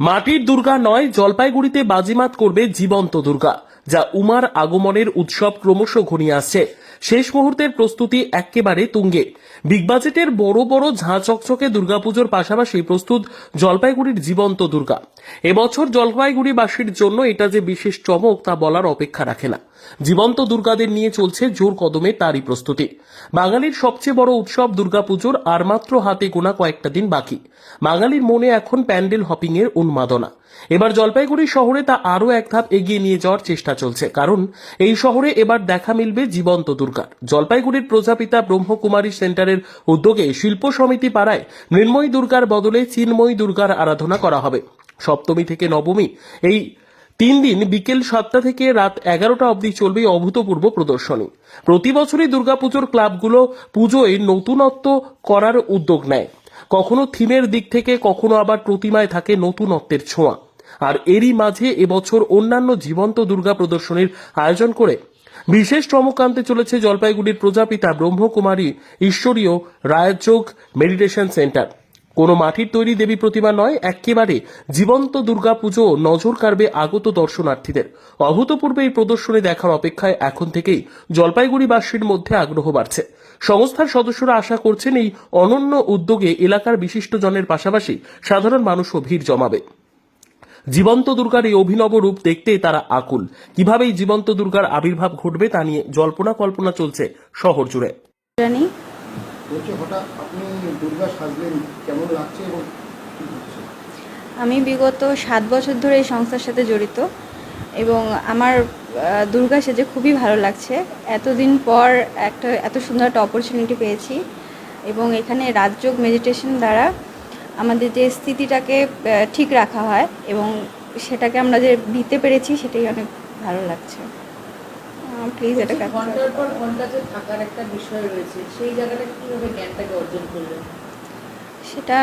মাটির দুর্গা নয়, জলপাইগুড়িতে বাজিমাত করবে জীবন্ত দুর্গা, যা উমার আগমনের উৎসব ক্রমশ ঘনিয়ে আসছে। শেষ মুহূর্তের প্রস্তুতি একেবারে তুঙ্গে। বিগ বাজেটের বড় বড় ঝাঁ চকচকে দুর্গাপুজোর পাশাপাশি প্রস্তুত জলপাইগুড়ির জীবন্ত দুর্গা। এবছর জলপাইগুড়িবাসীর জন্য এটা যে বিশেষ চমক তা বলার অপেক্ষা রাখে না। জীবন্ত দুর্গাদের নিয়ে চলছে জোর কদমে তারই প্রস্তুতি। বাঙালির সবচেয়ে বড় উৎসব দুর্গাপুজোর আর মাত্র হাতে গোনা কয়েকটা দিন বাকি। বাঙালির মনে এখন প্যান্ডেল হপিং এর উন্মাদনা। এবার জলপাইগুড়ি শহরে তা আরও এক ধাপ এগিয়ে নিয়ে যাওয়ার চেষ্টা চলছে। কারণ এই শহরে এবার দেখা মিলবে জীবন্ত দুর্গার জলপাইগুড়ির প্রজাপিতা ব্রহ্মকুমারী সেন্টারের উদ্যোগে শিল্প সমিতি পাড়ায় মৃন্ময়ী দুর্গার বদলে চিন্ময়ী দুর্গার আরাধনা করা হবে। সপ্তমী থেকে নবমী, এই তিন দিন বিকেল সাতটা থেকে রাত এগারোটা অবধি চলবে অভূতপূর্ব প্রদর্শনী। প্রতি বছরই দুর্গাপুজোর ক্লাবগুলো পুজোয় নতুনত্ব করার উদ্যোগ নেয়। কখনো থিমের দিক থেকে, কখনো আবার প্রতিমায় থাকে নতুনত্বের ছোঁয়া। আর এরই মাঝে এবছর অন্যান্য জীবন্ত দুর্গা প্রদর্শনীর আয়োজন করে বিশেষ চমক আনতে চলেছে জলপাইগুড়ির প্রজাপিতা ব্রহ্মকুমারী ঈশ্বরীয় রায়যোগ মেডিটেশন সেন্টার। কোনো মাটির তৈরি দেবী প্রতিমা নয়, একেবারে জীবন্ত দুর্গা পুজো নজর কাড়বে আগত দর্শনার্থীদের। অভূতপূর্বে এই প্রদর্শনী দেখার অপেক্ষায় এখন থেকেই জলপাইগুড়িবাসীর মধ্যে আগ্রহ বাড়ছে। সংস্থার সদস্যরা আশা করছেন এই অনন্য উদ্যোগে এলাকার বিশিষ্টজনের পাশাপাশি সাধারণ মানুষও ভিড় জমাবে। জীবন্ত দুর্গার এই অভিনব রূপ দেখতে তারা আকুল। কীভাবে এই জীবন্ত দুর্গার আবির্ভাব ঘটবে তা নিয়ে জল্পনা কল্পনা চলছে শহর জুড়ে। জানি। বলছি হঠাৎ আপনি দুর্গা সাজলেন কেমন লাগছে এবং কি হচ্ছে আমি বিগত সাত বছর ধরে এই সংস্থার সাথে জড়িত এবং আমার দুর্গা সেজে খুবই ভালো লাগছে। এতদিন পর একটা এত সুন্দর একটা অপরচুনিটি পেয়েছি এবং এখানে রাজযোগ মেডিটেশন দ্বারা আমাদের যে স্থিতিটাকে ঠিক রাখা হয় এবং সেটাকে আমরা যে দিতে পেরেছি সেটাই অনেক ভালো লাগছে। প্লিজ এটা ঘণ্টার পর ঘণ্টা যে থাকার একটা বিষয় রয়েছে সেই জায়গাটা কীভাবে জ্ঞানটাকে অর্জন করলেন? সেটা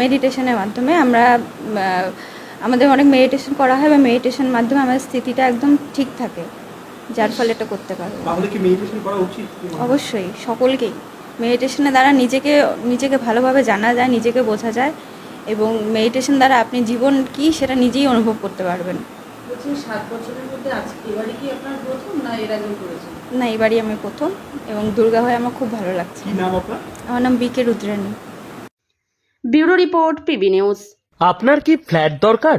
মেডিটেশনের মাধ্যমে? আমরা আমাদের অনেক মেডিটেশন করা হয় বা মেডিটেশন মাধ্যমে আমাদের স্থিতিটা একদম ঠিক থাকে যার ফলে এটা করতে পারব। তাহলে কি মেডিটেশন করা উচিত? অবশ্যই সকলকেই। মেডিটেশনের দ্বারা নিজেকে নিজেকে ভালোভাবে জানা যায় নিজেকে বোঝা যায় এবং মেডিটেশন দ্বারা আপনি জীবন কি সেটা নিজেই অনুভব করতে পারবেন। বলছি সাত বছরের মধ্যে আজ এবারে কি আপনার প্রথম না এর আগেও করেছেন? না এবারই আমি প্রথম এবং দুর্গা হয়ে আমার খুব ভালো লাগছে। কি নাম আপনার? আমার নাম BK Rudrani bureau report PB news. আপনার কি ফ্ল্যাট দরকার?